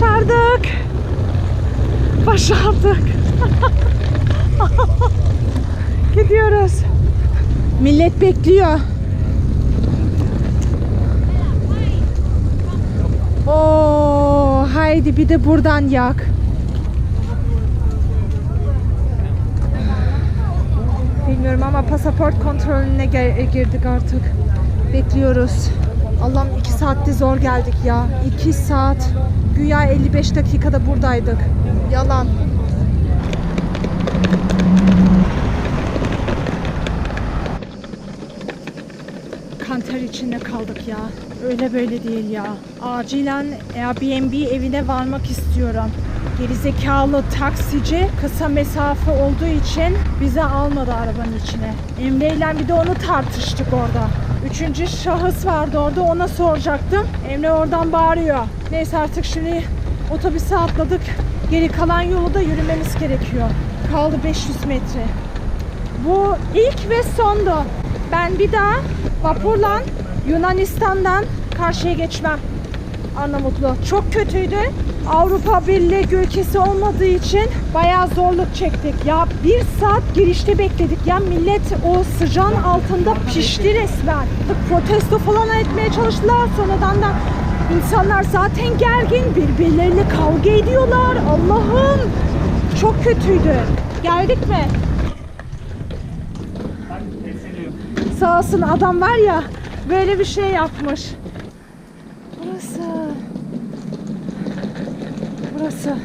Başardık. Başardık. Gidiyoruz. Millet bekliyor. Oo, haydi bir de buradan yak. Bilmiyorum ama pasaport kontrolüne girdik artık. Bekliyoruz. Allah'ım iki saatte zor geldik ya. 2 saat. Güya 55 dakikada buradaydık. Yalan. kanter içinde kaldık ya. Öyle böyle değil ya. Acilen Airbnb evine varmak istiyorum. Gerizekalı taksici kısa mesafe olduğu için bize almadı arabanın içine. Emre ile bir de onu tartıştık orada. Üçüncü şahıs vardı orada ona soracaktım. Emre oradan bağırıyor. Neyse artık şimdi otobüse atladık. Geri kalan yolu da yürümemiz gerekiyor. Kaldı 500 metre. Bu ilk ve sondu. Ben bir daha vapurla Yunanistan'dan karşıya geçmem. Arnavutlu. Çok kötüydü. Avrupa Birliği ülkesi olmadığı için bayağı zorluk çektik. Ya bir saat girişte bekledik. Ya millet o sıcağın altında pişti resmen. Protesto falan etmeye çalıştılar. Sonradan da insanlar zaten gergin. Birbirleriyle kavga ediyorlar. Allah'ım. Çok kötüydü. Geldik mi? Sağ olsun adam var ya böyle bir şey yapmış. Burası. Burası.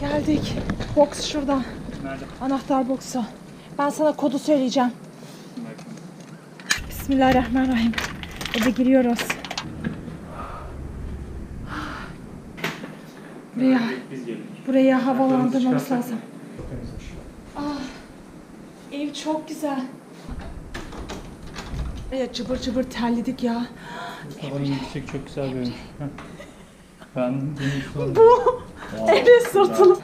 Geldik. Box şurada. Nerede? Anahtar boksu. Ben sana kodu söyleyeceğim. Bismillahirrahmanirrahim. Eve giriyoruz. Buraya, buraya havalandırmamız lazım. Temizmiş. Ev çok güzel. Evet cıbır cıbır terledik ya. Havanın yüksek çok güzel görünüyor. Ben bunu Bu Emre sırtılı.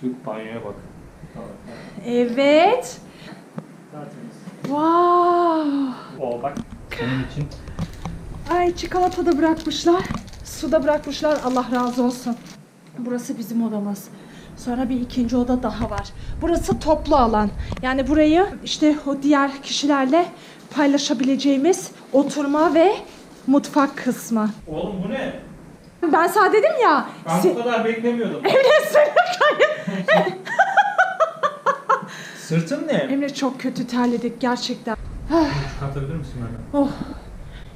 Şu banyoya bak. Evet. Tertemiz. Wow. O bak. Senin için Ay çikolata da bırakmışlar. Su da bırakmışlar. Allah razı olsun. Burası bizim odamız. Sonra bir ikinci oda daha var. Burası toplu alan. Yani burayı işte o diğer kişilerle paylaşabileceğimiz oturma ve mutfak kısmı. Oğlum bu ne? Ben sana dedim ya. Ben bu kadar beklemiyordum. Emre söyle. Sırtın ne? Emre çok kötü terledik gerçekten. Çıkartabilir misin bana? Oh.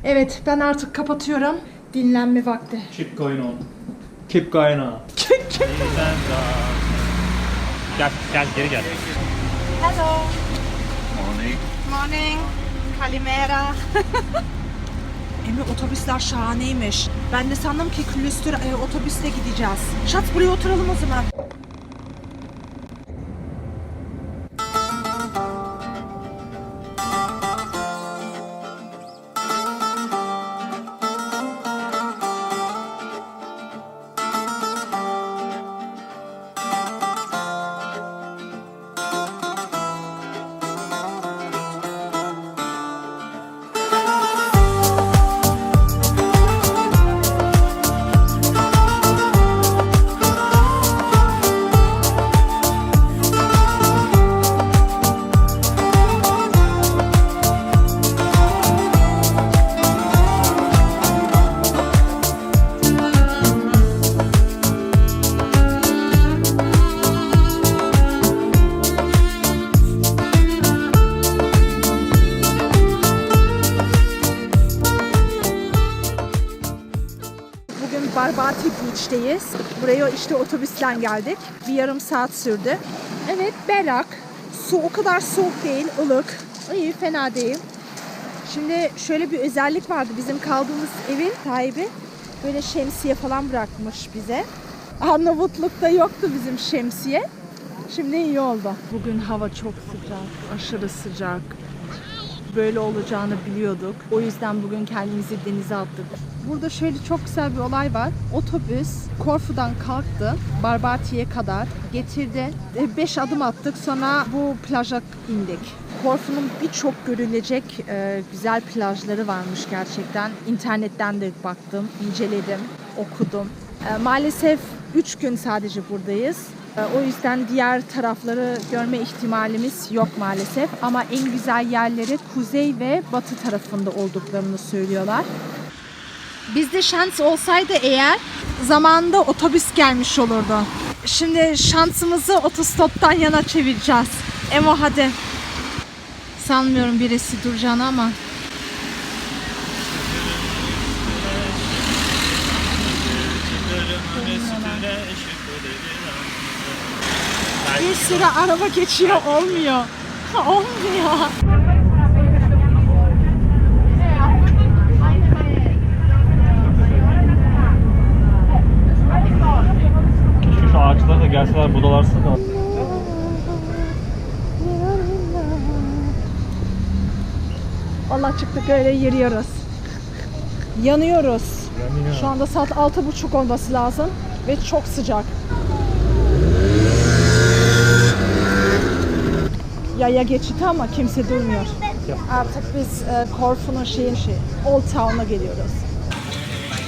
Evet ben artık kapatıyorum. Dinlenme vakti. Keep going on. Keep going on. Gel, gel geri gel. Hello. Morning. Morning. Kalimera. Emre otobüsler şahaneymiş. Ben de sandım ki külüstür e, otobüsle gideceğiz. Şat buraya oturalım o zaman. Beach'teyiz. Buraya işte otobüsle geldik. Bir yarım saat sürdü. Evet berrak. Su o kadar soğuk değil, ılık. İyi, fena değil. Şimdi şöyle bir özellik vardı. Bizim kaldığımız evin sahibi böyle şemsiye falan bırakmış bize. Arnavutluk'ta yoktu bizim şemsiye. Şimdi iyi oldu. Bugün hava çok sıcak, aşırı sıcak. Böyle olacağını biliyorduk. O yüzden bugün kendimizi denize attık. Burada şöyle çok güzel bir olay var. Otobüs Korfu'dan kalktı. Barbati'ye kadar getirdi. 5 adım attık sonra bu plaja indik. Korfu'nun birçok görülecek e, güzel plajları varmış gerçekten. İnternetten de baktım, inceledim, okudum. E, maalesef 3 gün sadece buradayız. E, o yüzden diğer tarafları görme ihtimalimiz yok maalesef. Ama en güzel yerleri kuzey ve batı tarafında olduklarını söylüyorlar. Bizde şans olsaydı eğer zamanında otobüs gelmiş olurdu. Şimdi şansımızı otostoptan yana çevireceğiz. Emo hadi. Sanmıyorum birisi duracağını ama. Bir sürü araba geçiyor olmuyor. olmuyor. Keşke şu ağaçlara da gelseler budalarsa da. Allah çıktık öyle yürüyoruz. Yanıyoruz. Yanıyor. Şu anda saat altı buçuk olması lazım ve çok sıcak. Yaya geçiti ama kimse durmuyor. Artık biz e, Korfu'nun şeyin şey, Old Town'a geliyoruz.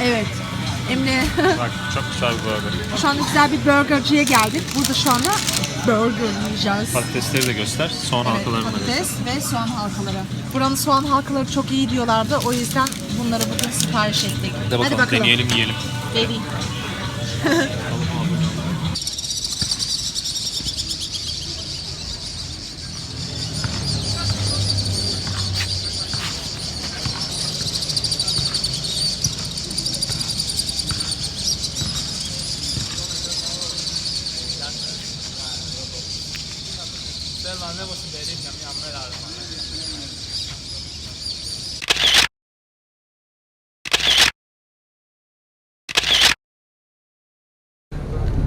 Evet. Emre Bak çok güzel bir burger. şu anda güzel bir burgerciye geldik. Burada şu anda burger yiyeceğiz. Patatesleri de göster. Soğan Evet, halkalarını da göster. patates ve soğan halkaları. Buranın soğan halkaları çok iyi diyorlardı. O yüzden bunları bugün sipariş ettik. Hadi bakalım, deneyelim yiyelim. Baby.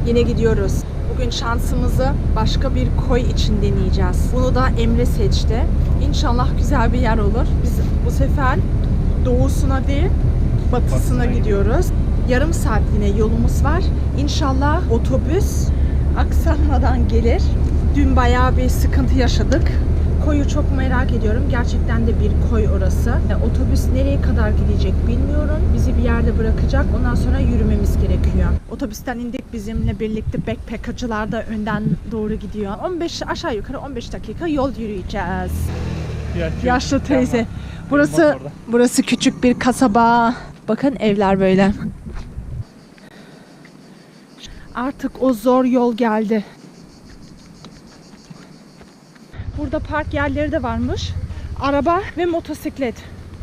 Yine gidiyoruz. Bugün şansımızı başka bir koy için deneyeceğiz. Bunu da Emre seçti. İnşallah güzel bir yer olur. Biz bu sefer doğusuna değil, batısına gidiyoruz. Yarım saat yine yolumuz var. İnşallah otobüs aksanmadan gelir. Dün bayağı bir sıkıntı yaşadık. Koyu çok merak ediyorum. Gerçekten de bir koy orası. E, Otobüs nereye kadar gidecek bilmiyorum. Bizi bir yerde bırakacak. Ondan sonra yürümemiz gerekiyor. Otobüsten indik bizimle birlikte backpacker'cılar da önden doğru gidiyor. 15 aşağı yukarı 15 dakika yol yürüyeceğiz. Yaşlı teyze. Burası motorda. burası küçük bir kasaba. Bakın evler böyle. Artık o zor yol geldi. Burada park yerleri de varmış. Araba ve motosiklet.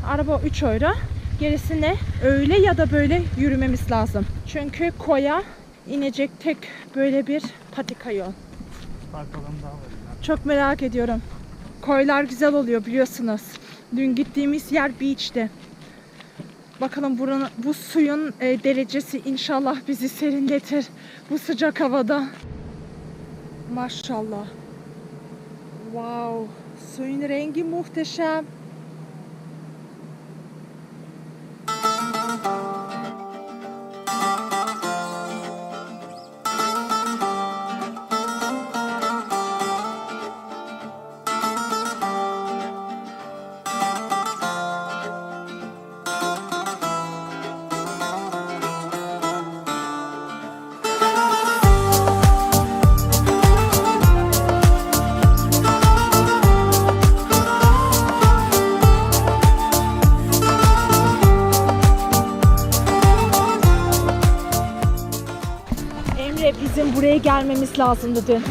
Araba 3 euro. Gerisine öyle ya da böyle yürümemiz lazım. Çünkü koya inecek tek böyle bir patika yol. Çok merak ediyorum. Koylar güzel oluyor biliyorsunuz. Dün gittiğimiz yer beach'ti. Bakalım buranın, bu suyun e, derecesi inşallah bizi serinletir bu sıcak havada. Maşallah. واو سوین رنگی مختشم gelmemiz lazımdı dün.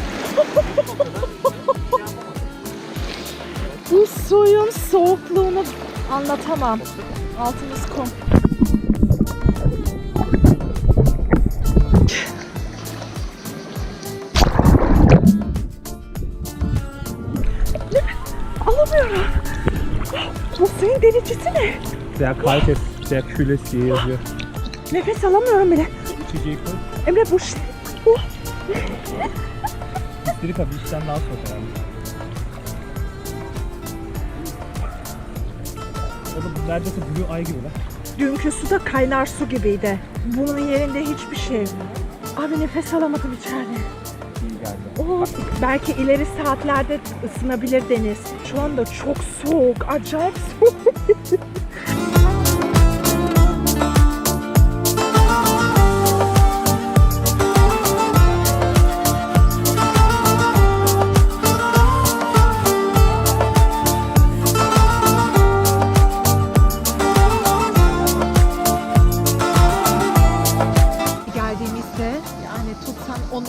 Bu suyun soğukluğunu anlatamam. Altımız kum. Alamıyorum. Bu suyun derecesi ne? Sehr kaltes, sehr kühles. Nefes alamıyorum bile. İçeceği koy. Emre bu bu İstirik abi içten daha soğuk herhalde. Oğlum neredeyse blue ay gibi lan. Dünkü su da kaynar su gibiydi. Bunun yerinde hiçbir şey yok. Abi nefes alamadım içeride. İyi geldi. Oo, belki ileri saatlerde ısınabilir deniz. Şu anda çok soğuk, acayip soğuk.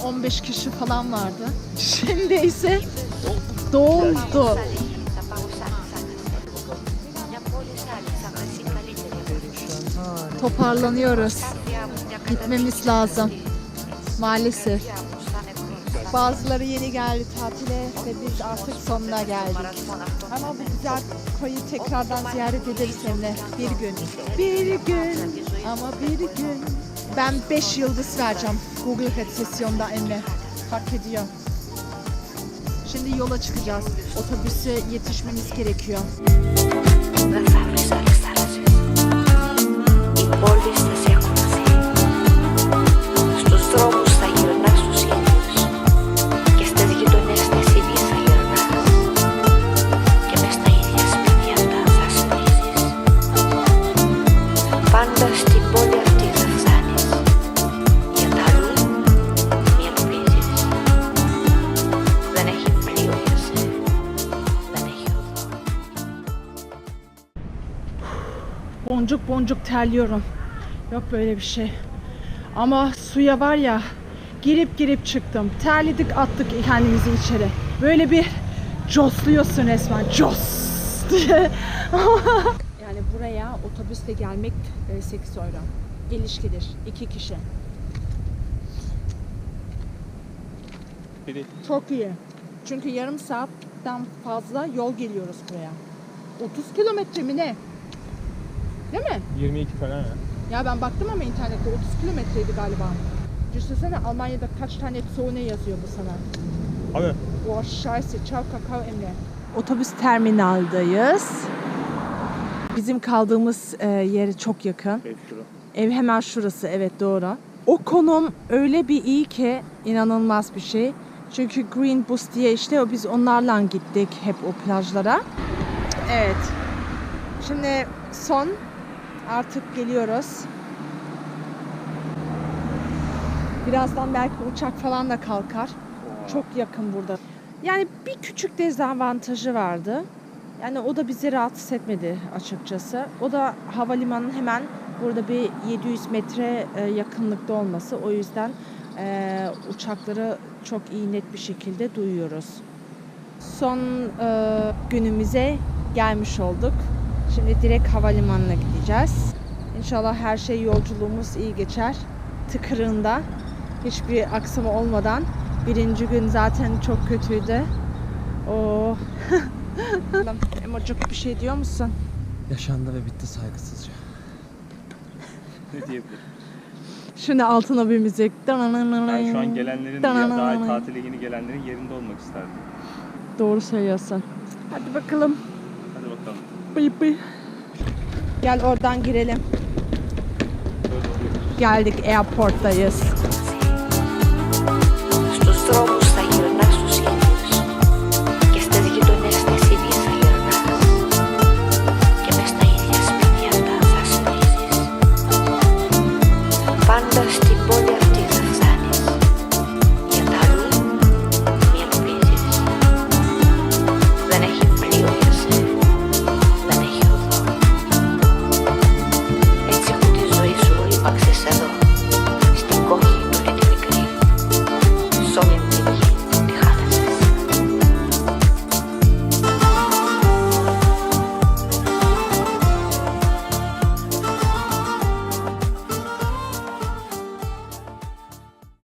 15 kişi falan vardı. Şimdi ise doldu. Toparlanıyoruz. Gitmemiz lazım. Maalesef. Bazıları yeni geldi tatile ve biz artık sonuna geldik. Ama bu güzel koyu tekrardan ziyaret ederiz seninle bir gün. Bir gün ama bir gün. Ben 5 yıldız vereceğim Google resesyonda Emre. Hak ediyor. Şimdi yola çıkacağız. Otobüse yetişmemiz gerekiyor. Boncuk boncuk terliyorum. Yok böyle bir şey. Ama suya var ya girip girip çıktım. Terledik attık kendimizi içeri. Böyle bir cosluyorsun resmen. Cos diye. yani buraya otobüste gelmek e, 8 euro. Geliş gidiş. iki kişi. Biri Çok iyi. Çünkü yarım saatten fazla yol geliyoruz buraya. 30 kilometre mi ne? Değil mi? 22 falan ya. Ya ben baktım ama internette 30 kilometreydi galiba. Düşünsene Almanya'da kaç tane zone yazıyor bu sana. Abi Boah scheiße. Ciao kakao Emre. Otobüs terminaldayız. Bizim kaldığımız e, yere çok yakın. 5 euro. Ev hemen şurası evet doğru. O konum öyle bir iyi ki inanılmaz bir şey. Çünkü Green Bus diye işte o biz onlarla gittik hep o plajlara. Evet. Şimdi son artık geliyoruz. Birazdan belki uçak falan da kalkar. Çok yakın burada. Yani bir küçük dezavantajı vardı. Yani o da bizi rahatsız etmedi açıkçası. O da havalimanının hemen burada bir 700 metre e, yakınlıkta olması. O yüzden e, uçakları çok iyi net bir şekilde duyuyoruz. Son e, günümüze gelmiş olduk. Şimdi direkt havalimanına gideceğiz. İnşallah her şey yolculuğumuz iyi geçer. Tıkırında hiçbir aksama olmadan. Birinci gün zaten çok kötüydü. Oo. Emocuk bir şey diyor musun? Yaşandı ve bitti saygısızca. Ne diyebilirim? Şimdi altına bir müzik. Ben şu an gelenlerin, daha tatile yeni gelenlerin yerinde olmak isterdim. Doğru söylüyorsun. Hadi bakalım. Hadi bakalım. Bıy bıy. Gel oradan girelim. Geldik airporttayız.